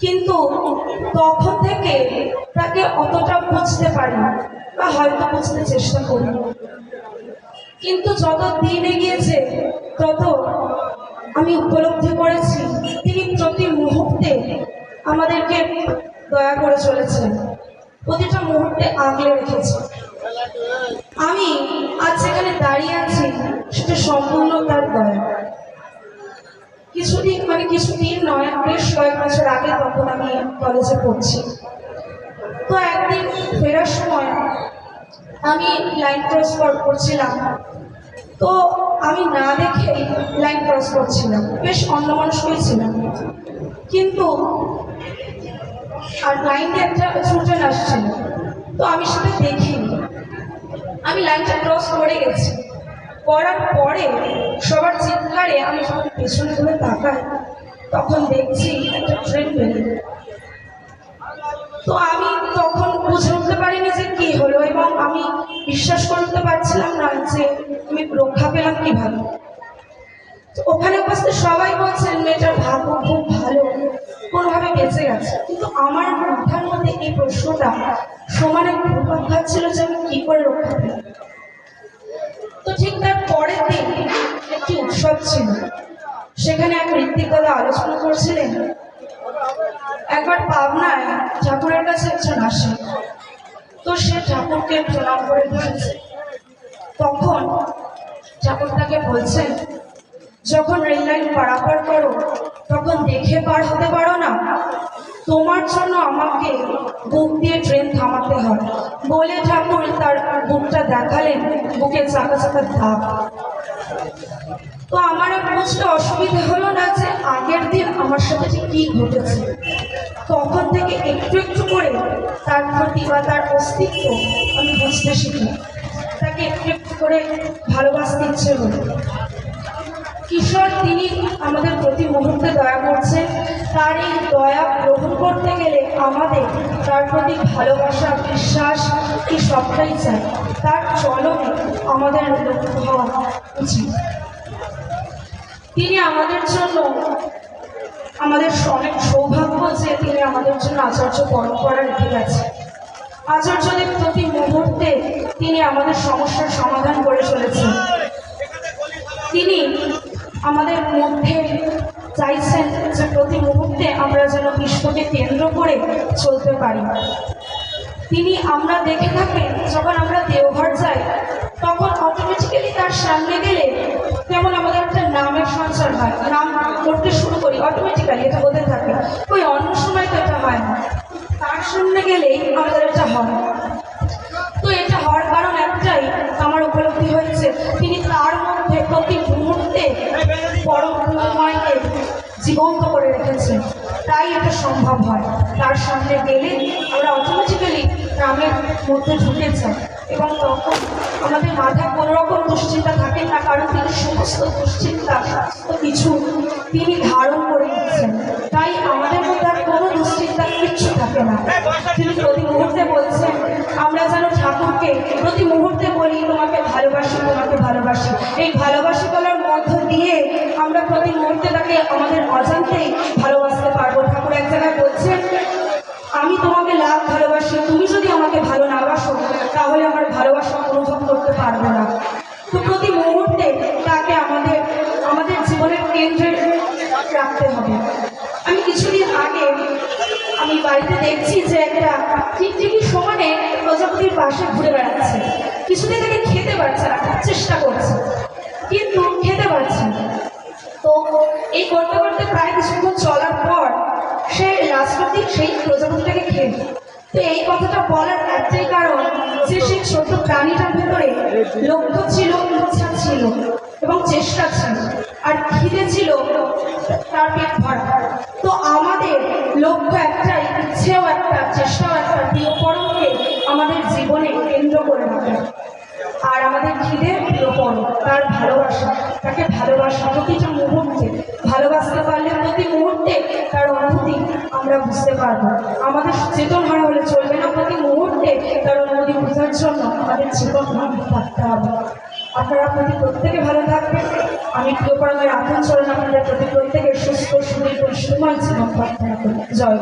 কিন্তু তখন থেকে তাকে অতটা বুঝতে পারি বা হয়তো বুঝতে চেষ্টা করি কিন্তু যত দিন এগিয়েছে, তত আমি উপলব্ধি করেছি, তিনি প্রতি মুহূর্তে আমাদেরকে দয়া করে চলেছেন। প্রতিটা মুহূর্তে আগলে রেখেছে। আমি আজ যেখানে দাঁড়িয়ে আছি, সেটা সম্পূর্ণ তার দয়া। কিছুদিন মানে কিছুদিন নয়, বেশ কয়েক বছর আগে তখন আমি কলেজে পড়ছি। তো একদিন ফেরার সময় আমি লাইন ক্রস করছিলাম। তো আমি না দেখেই লাইন ক্রস করছিলাম। বেশ অন্যমনস্কই ছিলাম। কিন্তু আর লাইনে একটা ছুটন আসছিল। তো আমি সেটা দেখিনি। আমি লাইনটা ক্রস করে গেছি। করার পরে সবার চিৎকারে আমি যখন পেছনে ঘুরে তাকাই। তখন দেখছি একটা ট্রেন বেরিয়ে তো আমি তখন বুঝে উঠতে পারিনি যে কি হলো এবং আমি বিশ্বাস করতে পারছিলাম না যে আমি রক্ষা পেলাম কীভাবে। তো ওখানে উপস্থিত সবাই বলছেন, মেয়েটার ভাগ্য খুব ভালো, কোনোভাবে বেঁচে গেছে। কিন্তু আমার মাথার মধ্যে এই প্রশ্নটা সমানে ঘুরপাক খাচ্ছিল যে আমি কী করে রক্ষা পেলাম। তো ঠিক তার পরের দিন একটি উৎসব ছিল। সেখানে এক ঋত্বিক দাদা আলোচনা করছিলেন। একবার পাবনায় ঠাকুরের কাছে একজন আসে। তো সে ঠাকুরকে প্রণাম করে বসেছে তখন ঠাকুর তাকে বলছেন, যখন রেল লাইন পারাপার করো, তখন দেখে পার হতে পারো না। তোমার জন্য আমাকে বুক দিয়ে ট্রেন থামাতে দেখালেন বুকে চাকা চাকা ধাপ। তো আমার বুঝতে অসুবিধা হলো না যে আগের দিন আমার সাথে যে কি ঘটেছে। তখন থেকে একটু একটু করে তার প্রতি বা তার অস্তিত্ব আমি বুঝতে শিখি। তাকে একটু একটু করে ভালোবাসতে ইচ্ছে হলো কিশোর, তিনি আমাদের প্রতি মুহূর্তে দয়া করছেন। তার এই দয়া গ্রহণ করতে গেলে আমাদের তার প্রতি ভালোবাসা, বিশ্বাস এই সবটাই চাই তার চলনে আমাদের লক্ষ্য হওয়া উচিত। তিনি আমাদের জন্য, আমাদের অনেক সৌভাগ্য যে তিনি আমাদের জন্য আচার্য পরম্পরা রেখে গেছে আচার্যদের প্রতি মুহূর্তে তিনি আমাদের সমস্যার সমাধান করে চলেছেন। তিনি আমাদের মধ্যে চাইছেন যে প্রতি মুহূর্তে আমরা যেন বিশ্বকে কেন্দ্র করে চলতে পারি। তিনি আমরা দেখে থাকেন, যখন আমরা দেওঘর যাই, তখন অটোমেটিক্যালি তার সামনে গেলে যেমন আমাদের একটা নামের সঞ্চার হয়, নাম করতে শুরু করি অটোমেটিক্যালি এটা হতে থাকে। ওই অন্য সময় তো এটা হয় না। তার সামনে গেলেই আমাদের এটা হয় তো এটা হওয়ার কারণ একটাই, আমার উপলব্ধি হয়েছে। তিনি তার মধ্যে প্রতি মুহূর্তে পরমময়কে জীবন্ত করে রেখেছেন। তাই এটা সম্ভব হয়। তার সামনে গেলে আমরা অটোমেটিক্যালি গ্রামের মধ্যে ঢুকে যাই এবং তখন আমাদের মাথায় কোনো রকম দুশ্চিন্তা থাকে না, কারণ তিনি সমস্ত দুশ্চিন্তা সমস্ত কিছু তিনি ধারণ করে নিচ্ছেন তাই আমাদের মধ্যে আর কোনো দুশ্চিন্তা কিচ্ছু থাকে না। তিনি প্রতি মুহূর্তে বলছেন, আমরা যেন ঠাকুরকে প্রতি মুহূর্তে বলি, তোমাকে ভালোবাসি তোমাকে ভালোবাসি। এই ভালোবাসি বলার মধ্য দিয়ে আমরা প্রতি মুহূর্তে তাকে আমাদের অজান্তেই বাড়িতে দেখছি যে একটা টিকটিকি সমানে প্রজাপতির পাশে ঘুরে বেড়াচ্ছে। কিছুদিন থেকে খেতে পারছে না চেষ্টা করছে। কিন্তু খেতে পারছে না। তো এই করতে করতে প্রায় কিছুক্ষণ চলার পর সে লাস্টের সেই প্রজাপতিটাকে খেয়ে তো এই কথাটা বলার একটাই কারণ যে সেই ছোট্ট প্রাণীটার ভেতরে লক্ষ্য ছিল, ইচ্ছা ছিল এবং চেষ্টা ছিল। আর খিদে ছিল, তার পেট ভরা। তো আমাদের লক্ষ্য ইচ্ছেও একটা চেষ্টাও একটা দিয়পরমকে আমাদের জীবনে কেন্দ্র করে রাখেন আর আমাদের খিদে প্রিয় পর্ব তার ভালোবাসা, তাকে ভালোবাসা প্রতিটা মুহূর্তে, ভালোবাসতে পারলে প্রতি মুহূর্তে তার অনুভূতি আমরা বুঝতে পারব। আমাদের চেতন হারা হলে চলবে না, প্রতি মুহূর্তে তার অনুভূতি বোঝার জন্য আমাদের চেতন থাকতে হবে। আপনারা প্রতি প্রত্যেকে ভালো থাকবেন। আমি প্রিয়পরমের আতন চরণ আপনাদের প্রতি প্রত্যেকের সুস্থ, সুদীর্ঘ সময় জীবন প্রার্থনা করি। জয়